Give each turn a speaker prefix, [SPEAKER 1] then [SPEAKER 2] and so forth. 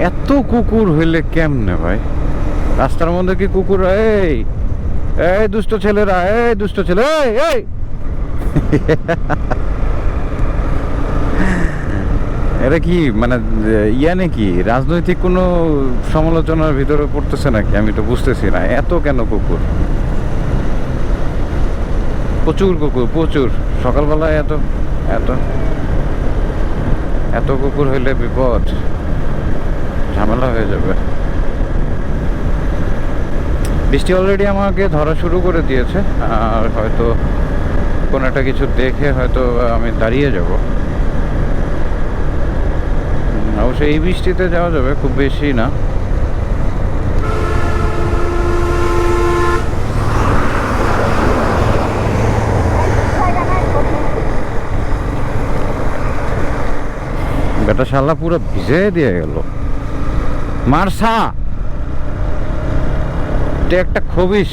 [SPEAKER 1] এত কুকুর হইলে কেমনে ভাই? রাস্তার মধ্যে কি কুকুর? এই এই দুষ্ট ছেলেরা, এই দুষ্ট ছেলে, এই এই! এটা কি মানে ইয়া নাকি? রাজনৈতিক কোনো সমালোচনার ভিতরে পড়তেছে নাকি? আমি তো বুঝতেছি না। এত কেন কুকুর? প্রচুর কুকুর, প্রচুর। সকালবেলায় এত এত এত কুকুর হইলে বিপদ। ঝামেলা হয়ে যাবে। বৃষ্টি অলরেডি আমাকে ধরা শুরু করে দিয়েছে, আর হয়তো কোনো একটা কিছু দেখে হয়তো আমি দাঁড়িয়ে যাব। অবশ্য এই বৃষ্টিতে যাওয়া যাবে, খুব বেশি না। বেটা শালা পুরো ভিজে দিয়ে গেল। মারসা। এটা একটা খবিস।